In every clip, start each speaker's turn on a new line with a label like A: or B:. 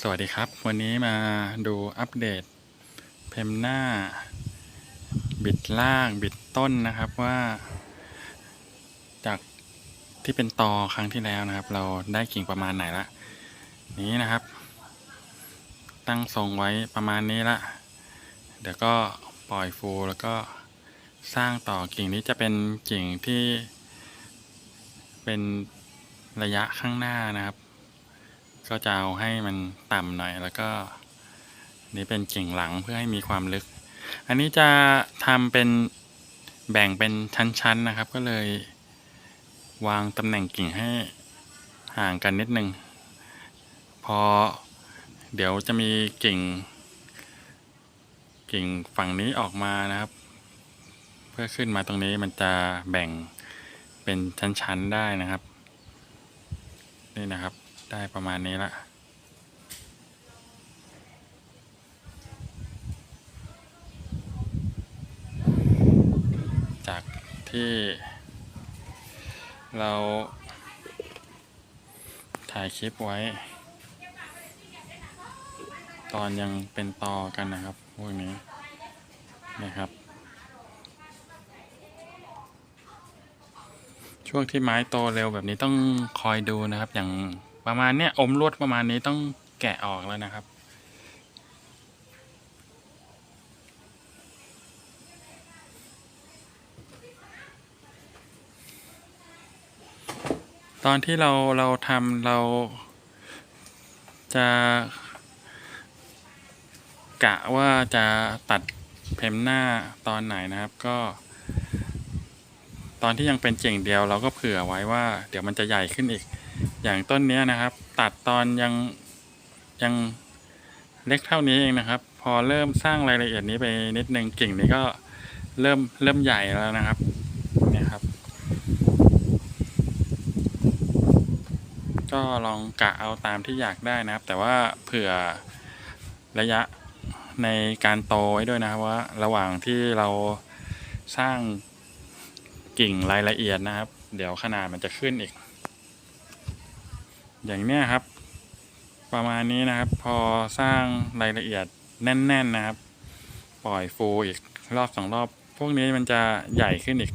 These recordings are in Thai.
A: สวัสดีครับ วันนี้มาดูอัปเดต เพมหน้า บิดล่างบิดต้นนะครับว่า จากที่เป็นตอครั้งที่แล้วนะครับ เราได้กิ่งประมาณไหนละนี้นะครับ ตั้งทรงไว้ประมาณนี้ละเดี๋ยวก็ปล่อยฟูแล้วก็สร้างต่อกิ่งนี้จะเป็นกิ่งที่เป็นระยะข้างหน้านะครับ ก็จะเอาให้มันต่ำหน่อยแล้วก็นี่เป็นกิ่งหลังเพื่อให้มีความลึก อันนี้จะทำเป็นแบ่งเป็นชั้นๆนะครับ ก็เลยวางตำแหน่งกิ่งให้ห่างกันนิดนึง พอเดี๋ยวจะมีกิ่ง กิ่งฝั่งนี้ออกมานะครับ เพื่อขึ้นมาตรงนี้มันจะแบ่งเป็นชั้นๆได้นะครับ นี่นะครับ ได้ประมาณนี้ละจากที่เราถ่ายคลิปไว้ ตอนยังเป็นตอกันนะครับพวกนี้นะครับ ช่วงที่ไม้โตเร็วแบบนี้ต้องคอยดูนะครับอย่าง ประมาณเนี้ยอมลวดประมาณนี้ต้องแกะออกแล้วนะครับ ตอนที่เราเราทำเราจะกะว่าจะตัดเพมหน้าตอนไหนนะครับก็ ตอนที่ยังเป็นเจ่งเดียวเราก็เผื่อไว้ว่า เดี๋ยวมันจะใหญ่ขึ้นอีก อย่างต้นนี้นะครับ ตัดตอนยังยังเล็กเท่านี้เองนะครับ พอเริ่มสร้างรายละเอียดนี้ไปนิดนึงกิ่งนี้ก็เริ่มเริ่มใหญ่แล้วนะครับเนี่ยครับ ก็ลองกะเอาตามที่อยากได้นะครับ แต่ว่าเผื่อระยะในการโตไว้ด้วยนะครับว่าระหว่างที่เราสร้าง กิ่งรายละเอียดนะครับ เดี๋ยวขนาดมันจะขึ้นอีก อย่างเนี้ยครับ ประมาณนี้นะครับ พอสร้างรายละเอียดแน่น ๆนะครับ ปล่อยฟูอีกรอบสองรอบ พวกนี้มันจะใหญ่ขึ้นอีก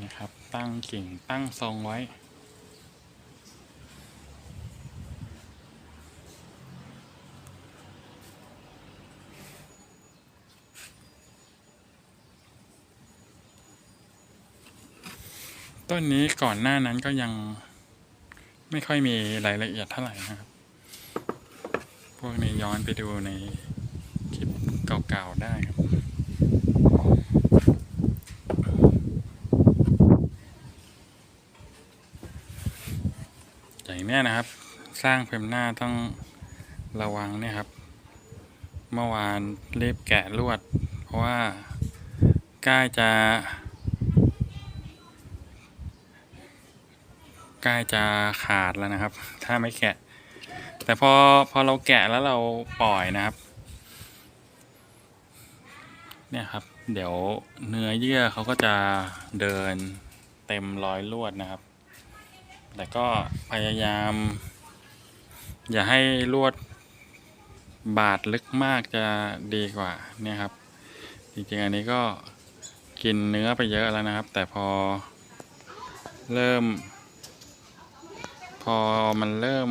A: นี่ครับ ตั้งกิ่งตั้งทรงไว้ ต้นนี้ก่อนหน้านั้นก็ยังไม่ค่อยมีรายละเอียดเท่าไหร่นะครับ พวกนี้ย้อนไปดูในคลิปเก่าๆได้ครับ อย่าง เนี้ยนะครับ สร้างเพมหน้าต้องระวังเนี่ยครับ เมื่อวานเรีบแกะลวด เพราะว่าใกล้จะใกล้จะขาดแล้วนะครับ ถ้าไม่แกะ แต่พอพอเราแกะแล้วเราปล่อยนะครับ เนี่ยครับ เดี๋ยวเนื้อเยื่อเขาก็จะเดินเต็มรอยลวดนะครับ แต่ก็พยายาม อย่าให้ลวดบาดลึกมากจะดีกว่าเนี่ยครับ จริงๆอันนี้ก็กินเนื้อไปเยอะแล้วนะครับ แต่พอเริ่ม พอมันเริ่ม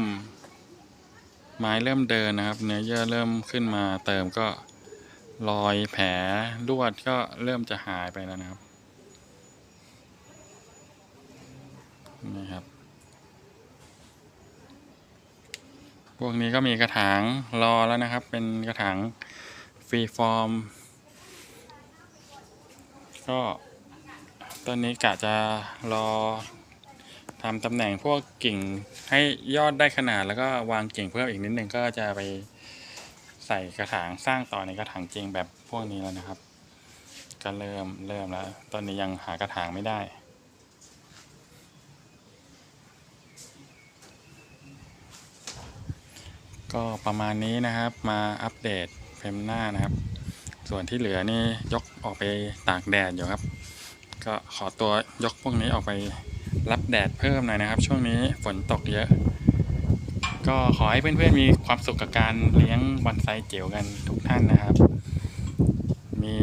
A: ไม้เริ่มเดินนะครับ เนื้อเยื่อเริ่มขึ้นมาเติมก็รอยแผลลวดก็เริ่มจะหายไปแล้วนะครับนี่ครับ พวกนี้ก็มีกระถางรอแล้วนะครับ เป็นกระถางฟรีฟอร์ม ก็ต้นนี้กะจะรอทำตำแหน่งพวกกิ่งให้ยอดได้ขนาดแล้วก็วางกิ่งเพิ่มอีกนิดนึงก็จะไปใส่กระถางสร้างต่อในกระถางจริงแบบพวกนี้แล้วนะครับ ก็เริ่มเริ่มแล้ว ตอนนี้ยังหากระถางไม่ได้ ก็ประมาณนี้นะครับมาอัปเดตเฟรมหน้านะครับ ส่วนที่เหลือนี่ยกออกไปตากแดดอยู่ครับ ก็ขอตัวยกพวกนี้ออกไปรับแดดเพิ่มหน่อยนะครับ ช่วงนี้ฝนตกเยอะ ก็ขอให้เพื่อนๆมีความสุขกับการเลี้ยงบอนไซเจียวกันทุกท่านนะครับ มี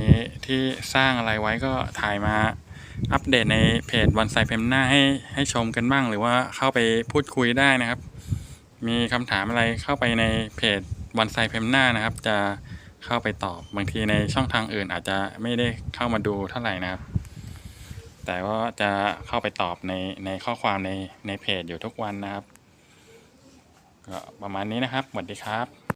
A: ที่สร้างอะไรไว้ก็ถ่ายมาอัปเดตในเพจบอนไซเพมหน้าให้ให้ชมกันบ้าง หรือว่าเข้าไปพูดคุยได้นะครับ มีคำถามอะไรเข้าไปในเพจวันไซเพมหน้านะครับ จะเข้าไปตอบบางทีในช่องทางอื่นอาจจะไม่ได้เข้ามาดูเท่าไหร่นะครับ แต่ว่าจะเข้าไปตอบในในข้อความในในเพจอยู่ทุกวันนะครับก็ประมาณนี้นะครับสวัสดีครับ